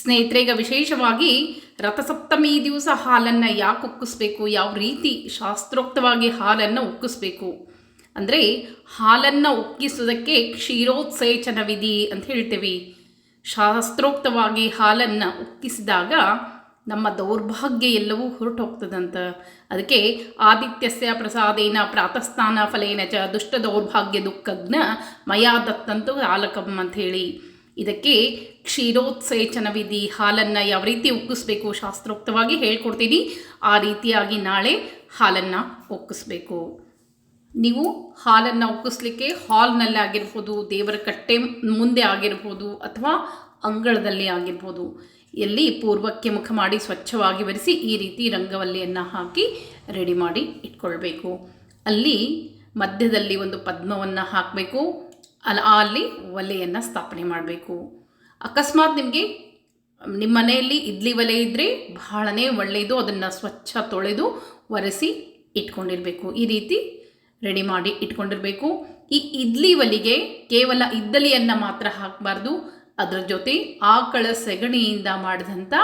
ಸ್ನೇಹಿತರೆ ಈಗ ವಿಶೇಷವಾಗಿ ರಥಸಪ್ತಮಿ ದಿವಸ ಹಾಲನ್ನು ಯಾಕೆ ಉಕ್ಕಿಸ್ಬೇಕು? ಯಾವ ರೀತಿ ಶಾಸ್ತ್ರೋಕ್ತವಾಗಿ ಹಾಲನ್ನು ಉಕ್ಕಿಸ್ಬೇಕು? ಅಂದರೆ ಹಾಲನ್ನು ಉಕ್ಕಿಸೋದಕ್ಕೆ ಕ್ಷೀರೋತ್ಸೇಚನ ವಿಧಿ ಅಂತ ಹೇಳ್ತೇವೆ. ಶಾಸ್ತ್ರೋಕ್ತವಾಗಿ ಹಾಲನ್ನು ಉಕ್ಕಿಸಿದಾಗ ನಮ್ಮ ದೌರ್ಭಾಗ್ಯ ಎಲ್ಲವೂ ಹೊರಟು ಹೋಗ್ತದಂತ ಅದಕ್ಕೆ ಆದಿತ್ಯಸ್ಯ ಪ್ರಸಾದೇನ ಪ್ರಾತಸ್ಥಾನ ಫಲೇನ ಚ ದುಷ್ಟ ದೌರ್ಭಾಗ್ಯ ದುಃಖಜ್ಞ ಮಯಾ ದತ್ತಂತು ಆಲಕಂ ಅಂತ ಹೇಳಿ. ಇದಕ್ಕೆ ಕ್ಷೀರೋತ್ಸೇಚನ ವಿಧಿ ಹಾಲನ್ನು ಯಾವ ರೀತಿ ಉಕ್ಕಿಸ್ಬೇಕು ಶಾಸ್ತ್ರೋಕ್ತವಾಗಿ ಹೇಳ್ಕೊಡ್ತೀನಿ. ಆ ರೀತಿಯಾಗಿ ನಾಳೆ ಹಾಲನ್ನು ಉಕ್ಕಿಸ್ಬೇಕು. ನೀವು ಹಾಲನ್ನು ಉಕ್ಕಿಸ್ಲಿಕ್ಕೆ ಹಾಲ್ನಲ್ಲಿ ಆಗಿರ್ಬೋದು, ದೇವರ ಕಟ್ಟೆ ಮುಂದೆ ಆಗಿರ್ಬೋದು ಅಥವಾ ಅಂಗಳದಲ್ಲಿ ಆಗಿರ್ಬೋದು, ಎಲ್ಲಿ ಪೂರ್ವಕ್ಕೆ ಮುಖ ಮಾಡಿ ಸ್ವಚ್ಛವಾಗಿ ಬರೆಸಿ ಈ ರೀತಿ ರಂಗವಲ್ಲಿಯನ್ನು ಹಾಕಿ ರೆಡಿ ಮಾಡಿ ಇಟ್ಕೊಳ್ಬೇಕು. ಅಲ್ಲಿ ಮಧ್ಯದಲ್ಲಿ ಒಂದು ಪದ್ಮವನ್ನು ಹಾಕಬೇಕು. ಅಲ್ಲ ಅಲ್ಲಿ ಒಲೆಯನ್ನು ಸ್ಥಾಪನೆ ಮಾಡಬೇಕು. ಅಕಸ್ಮಾತ್ ನಿಮಗೆ ನಿಮ್ಮ ಮನೆಯಲ್ಲಿ ಇಡ್ಲಿ ಒಲೆ ಇದ್ದರೆ ಬಹಳನೇ ಒಳ್ಳೆಯದು ಅದನ್ನು ಸ್ವಚ್ಛ ತೊಳೆದು ಒರೆಸಿ ಇಟ್ಕೊಂಡಿರಬೇಕು. ಈ ರೀತಿ ರೆಡಿ ಮಾಡಿ ಇಟ್ಕೊಂಡಿರಬೇಕು. ಈ ಇಡ್ಲಿ ಒಲಿಗೆ ಕೇವಲ ಇದ್ದಲಿಯನ್ನು ಮಾತ್ರ ಹಾಕಬಾರ್ದು. ಅದರ ಜೊತೆ ಆಕಳ ಸೆಗಣಿಯಿಂದ ಮಾಡಿದಂಥ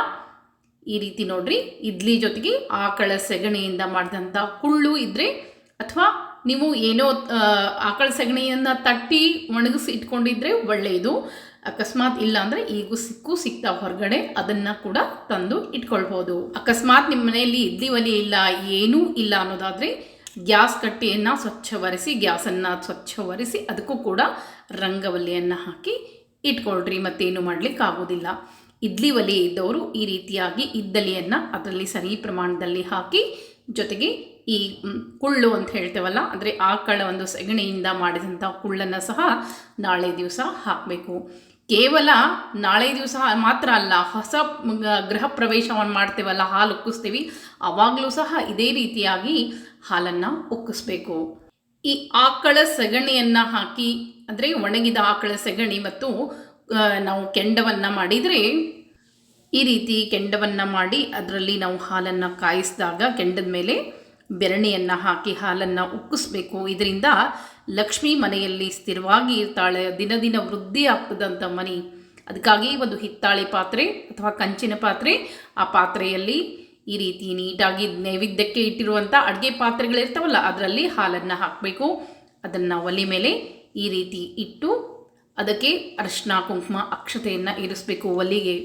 ಈ ರೀತಿ ನೋಡ್ರಿ, ಇಡ್ಲಿ ಜೊತೆಗೆ ಆಕಳ ಸೆಗಣಿಯಿಂದ ಮಾಡಿದಂಥ ಕುಳ್ಳು ಇದ್ದರೆ ಅಥವಾ ನೀವು ಏನೋ ಆಕಳ ಸಗಣಿಯನ್ನು ತಟ್ಟಿ ಒಣಗಿಸಿ ಇಟ್ಕೊಂಡಿದ್ರೆ ಒಳ್ಳೆಯದು ಅಕಸ್ಮಾತ್ ಇಲ್ಲ ಅಂದರೆ ಈಗೂ ಸಿಕ್ಕು ಸಿಕ್ತಾ ಹೊರಗಡೆ, ಅದನ್ನು ಕೂಡ ತಂದು ಇಟ್ಕೊಳ್ಬೋದು. ಅಕಸ್ಮಾತ್ ನಿಮ್ಮ ಮನೆಯಲ್ಲಿ ಇಡ್ಲಿ ಒಲೆ ಇಲ್ಲ, ಏನೂ ಇಲ್ಲ ಅನ್ನೋದಾದರೆ ಗ್ಯಾಸ್ ಕಟ್ಟೆಯನ್ನು ಸ್ವಚ್ಛ ಒರೆಸಿ ಗ್ಯಾಸನ್ನು ಸ್ವಚ್ಛ ಒರೆಸಿ ಅದಕ್ಕೂ ಕೂಡ ರಂಗವಲ್ಲಿಯನ್ನು ಹಾಕಿ ಇಟ್ಕೊಳ್ರಿ, ಮತ್ತೇನು ಮಾಡ್ಲಿಕ್ಕೆ ಆಗೋದಿಲ್ಲ. ಇಡ್ಲಿ ಒಲೆ ಇದ್ದವರು ಈ ರೀತಿಯಾಗಿ ಇದ್ದಲಿಯನ್ನು ಅದರಲ್ಲಿ ಸರಿ ಪ್ರಮಾಣದಲ್ಲಿ ಹಾಕಿ ಜೊತೆಗೆ ಈ ಕುಳ್ಳು ಅಂತ ಹೇಳ್ತೇವಲ್ಲ, ಅಂದರೆ ಆಕಳ ಒಂದು ಸೆಗಣಿಯಿಂದ ಮಾಡಿದಂಥ ಕುಳ್ಳನ್ನು ಸಹ ನಾಳೆ ದಿವಸ ಹಾಕಬೇಕು. ಕೇವಲ ನಾಳೆ ದಿವಸ ಮಾತ್ರ ಅಲ್ಲ, ಹೊಸ ಗೃಹ ಪ್ರವೇಶವನ್ನು ಮಾಡ್ತೇವಲ್ಲ, ಹಾಲು ಉಕ್ಕಿಸ್ತೀವಿ ಆವಾಗಲೂ ಸಹ ಇದೇ ರೀತಿಯಾಗಿ ಹಾಲನ್ನು ಉಕ್ಕಿಸ್ಬೇಕು. ಈ ಆಕಳ ಸೆಗಣಿಯನ್ನು ಹಾಕಿ, ಅಂದರೆ ಒಣಗಿದ ಆಕಳ ಸೆಗಣಿ ಮತ್ತು ನಾವು ಕೆಂಡವನ್ನು ಮಾಡಿದರೆ, ಈ ರೀತಿ ಕೆಂಡವನ್ನು ಮಾಡಿ ಅದರಲ್ಲಿ ನಾವು ಹಾಲನ್ನು ಕಾಯಿಸಿದಾಗ ಕೆಂಡದ ಮೇಲೆ ಬೆರಣಿಯನ್ನು ಹಾಕಿ ಹಾಲನ್ನು ಉಕ್ಕಿಸ್ಬೇಕು. ಇದರಿಂದ ಲಕ್ಷ್ಮಿ ಮನೆಯಲ್ಲಿ ಸ್ಥಿರವಾಗಿ ಇರ್ತಾಳೆ, ದಿನ ದಿನ ವೃದ್ಧಿ ಆಗ್ತದಂಥ ಮನೆ. ಅದಕ್ಕಾಗಿ ಒಂದು ಹಿತ್ತಾಳೆ ಪಾತ್ರೆ ಅಥವಾ ಕಂಚಿನ ಪಾತ್ರೆ. ಆ ಪಾತ್ರೆಯಲ್ಲಿ ಈ ರೀತಿ ನೀಟಾಗಿ ನೈವೇದ್ಯಕ್ಕೆ ಇಟ್ಟಿರುವಂಥ ಅಡುಗೆ ಪಾತ್ರೆಗಳಿರ್ತಾವಲ್ಲ, ಅದರಲ್ಲಿ ಹಾಲನ್ನು ಹಾಕಬೇಕು. ಅದನ್ನು ಒಲೆ ಮೇಲೆ ಈ ರೀತಿ ಇಟ್ಟು ಅದಕ್ಕೆ ಅರಿಶಿನ ಕುಂಕುಮ, ಅಕ್ಷತೆಯನ್ನು ಏರಿಸಬೇಕು ಒಲೆಗೆ.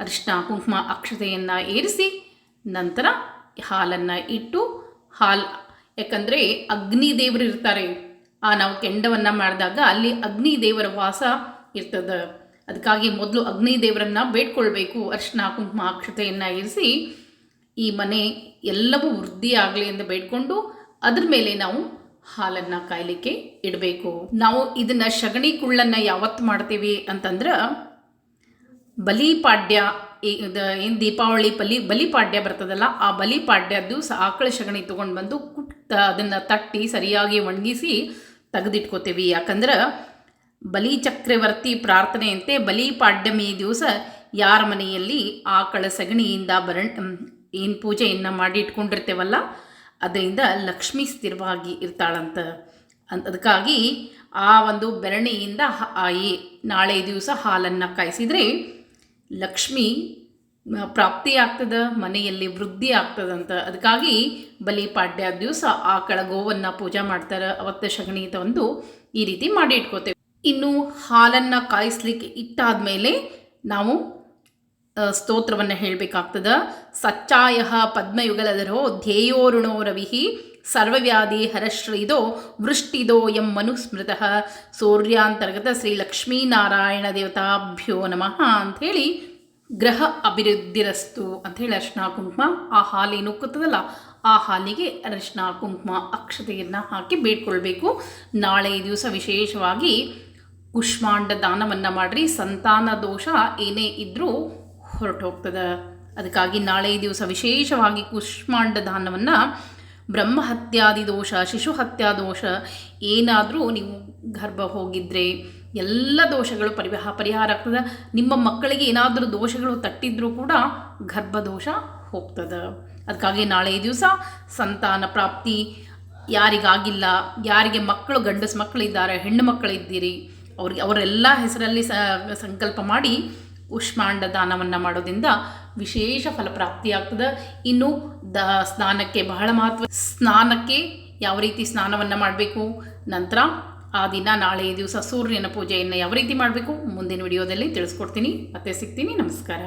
ಅರಿಶಿನ ಕುಂಕುಮ, ಅಕ್ಷತೆಯನ್ನು ಏರಿಸಿ ನಂತರ ಹಾಲನ್ನು ಇಟ್ಟು ಹಾಲು. ಯಾಕಂದರೆ ಅಗ್ನಿ ದೇವರು ಇರ್ತಾರೆ. ಆ ನಾವು ಕೆಂಡವನ್ನು ಮಾಡಿದಾಗ ಅಲ್ಲಿ ಅಗ್ನಿ ದೇವರ ವಾಸ ಇರ್ತದೆ. ಅದಕ್ಕಾಗಿ ಮೊದಲು ಅಗ್ನಿ ದೇವರನ್ನು ಬೇಡ್ಕೊಳ್ಬೇಕು. ಅರ್ಶನ ಕುಂಕುಮ, ಅಕ್ಷತೆಯನ್ನು ಇರಿಸಿ ಈ ಮನೆ ಎಲ್ಲವೂ ವೃದ್ಧಿ ಆಗಲಿ ಎಂದು ಬೇಡ್ಕೊಂಡು ಅದ್ರ ಮೇಲೆ ನಾವು ಹಾಲನ್ನು ಕಾಯಲಿಕ್ಕೆ ಇಡಬೇಕು. ನಾವು ಇದನ್ನು ಸಗಣಿ ಕುಳ್ಳನ್ನು ಯಾವತ್ತು ಮಾಡ್ತೀವಿ ಅಂತಂದ್ರೆ ಬಲಿಪಾಡ್ಯ ಏನು ದೀಪಾವಳಿ ಬಲಿ, ಬಲಿಪಾಡ್ಯ ಬರ್ತದಲ್ಲ, ಆ ಬಲಿಪಾಡ್ಯದ್ದು ಆಕಳ ಸಗಣಿ ತೊಗೊಂಡು ಬಂದು ಕುಟ್ಟ ಅದನ್ನು ತಟ್ಟಿ ಸರಿಯಾಗಿ ಒಣಗಿಸಿ ತೆಗೆದಿಟ್ಕೋತೀವಿ. ಯಾಕಂದ್ರೆ ಬಲಿ ಚಕ್ರವರ್ತಿ ಪ್ರಾರ್ಥನೆಯಂತೆ ಬಲಿಪಾಡ್ಯಮಿ ದಿವಸ ಯಾರ ಮನೆಯಲ್ಲಿ ಆಕಳ ಸಗಣಿಯಿಂದ ಬರಣ್ ಏನು ಪೂಜೆಯನ್ನು ಮಾಡಿ ಇಟ್ಕೊಂಡಿರ್ತೇವಲ್ಲ ಅದರಿಂದ ಲಕ್ಷ್ಮಿ ಸ್ಥಿರವಾಗಿ ಇರ್ತಾಳಂತ. ಅದಕ್ಕಾಗಿ ಆ ಒಂದು ಬೆರಣಿಯಿಂದ ಈ ನಾಳೆ ದಿವಸ ಹಾಲನ್ನು ಕಾಯಿಸಿದರೆ ಲಕ್ಷ್ಮಿ ಪ್ರಾಪ್ತಿ ಆಗ್ತದ, ಮನೆಯಲ್ಲಿ ವೃದ್ಧಿ ಆಗ್ತದಂತ ಅದಕ್ಕಾಗಿ ಬಲಿಪಾಡ್ಯ ದಿವಸ ಆಕಳ ಗೋವನ್ನು ಪೂಜೆ ಮಾಡ್ತಾರೆ. ಅವತ್ತು ಸಗಣಿ ತಂದು ಈ ರೀತಿ ಮಾಡಿ ಇಟ್ಕೋತೇವೆ. ಇನ್ನು ಹಾಲನ್ನು ಕಾಯಿಸ್ಲಿಕ್ಕೆ ಇಟ್ಟಾದ ಮೇಲೆ ನಾವು ಸ್ತೋತ್ರವನ್ನು ಹೇಳಬೇಕಾಗ್ತದ. ಸಚ್ಚಾಯ ಪದ್ಮಯುಗಲಧರೋ ಧ್ಯೇಯೋರುಣೋ ರವಿ ಸರ್ವವ್ಯಾಧಿ ಹರಶ್ರೀದೋ ವೃಷ್ಟಿದೋ ಎಂ ಮನುಸ್ಮೃತ. ಸೂರ್ಯಾಂತರ್ಗತ ಶ್ರೀ ಲಕ್ಷ್ಮೀನಾರಾಯಣ ದೇವತಾಭ್ಯೋ ನಮಃ ಅಂಥೇಳಿ ಗ್ರಹ ಅಭಿವೃದ್ಧಿರಸ್ತು ಅಂಥೇಳಿ ಅರ್ಶನ ಕುಂಕುಮ ಆ ಹಾಲೇನು ಕೂತದಲ್ಲ ಆ ಹಾಲಿಗೆ ಅರಿಶಿನ ಕುಂಕುಮ ಅಕ್ಷತೆಯನ್ನು ಹಾಕಿ ಬೇಡ್ಕೊಳ್ಬೇಕು. ನಾಳೆ ದಿವಸ ವಿಶೇಷವಾಗಿ ಕುಷ್ಮಾಂಡ ದಾನವನ್ನು ಮಾಡಿರಿ, ಸಂತಾನ ದೋಷ ಏನೇ ಇದ್ದರೂ ಹೊರಟು ಹೋಗ್ತದೆ ಅದಕ್ಕಾಗಿ ನಾಳೆ ದಿವಸ ವಿಶೇಷವಾಗಿ ಕುಷ್ಮಾಂಡ ದಾನವನ್ನು ಬ್ರಹ್ಮಹತ್ಯಾದಿ ದೋಷ ಶಿಶು ಹತ್ಯಾ ದೋಷ ಏನಾದರೂ ನೀವು ಗರ್ಭ ಹೋಗಿದ್ರೆ ಎಲ್ಲ ದೋಷಗಳು ಪರಿಹಾರ ಪರಿಹಾರ ಆಗ್ತದೆ. ನಿಮ್ಮ ಮಕ್ಕಳಿಗೆ ಏನಾದರೂ ದೋಷಗಳು ತಟ್ಟಿದ್ರೂ ಕೂಡ ಗರ್ಭದೋಷ ಹೋಗ್ತದೆ. ಅದಕ್ಕಾಗಿ ನಾಳೆ ದಿವಸ ಸಂತಾನ ಪ್ರಾಪ್ತಿ ಯಾರಿಗಾಗಿಲ್ಲ, ಯಾರಿಗೆ ಮಕ್ಕಳು, ಗಂಡಸು ಮಕ್ಕಳಿದ್ದಾರೆ, ಹೆಣ್ಣು ಮಕ್ಕಳಿದ್ದೀರಿ, ಅವ್ರಿಗೆ ಅವರೆಲ್ಲ ಹೆಸರಲ್ಲಿ ಸಂಕಲ್ಪ ಮಾಡಿ ಉಷ್ಮಾಂಡ ದಾನವನ್ನು ಮಾಡೋದ್ರಿಂದ ವಿಶೇಷ ಫಲಪ್ರಾಪ್ತಿಯಾಗ್ತದೆ ಇನ್ನು ದ ಸ್ನಾನಕ್ಕೆ ಬಹಳ ಮಹತ್ವ. ಸ್ನಾನಕ್ಕೆ ಯಾವ ರೀತಿ ಸ್ನಾನವನ್ನು ಮಾಡಬೇಕು? ನಂತರ ಆ ದಿನ ನಾಳೆ ದಿವಸ ಸೂರ್ಯನ ಪೂಜೆಯನ್ನು ಯಾವ ರೀತಿ ಮಾಡಬೇಕು? ಮುಂದಿನ ವಿಡಿಯೋದಲ್ಲಿ ತಿಳಿಸ್ಕೊಡ್ತೀನಿ. ಮತ್ತೆ ಸಿಗ್ತೀನಿ. ನಮಸ್ಕಾರ.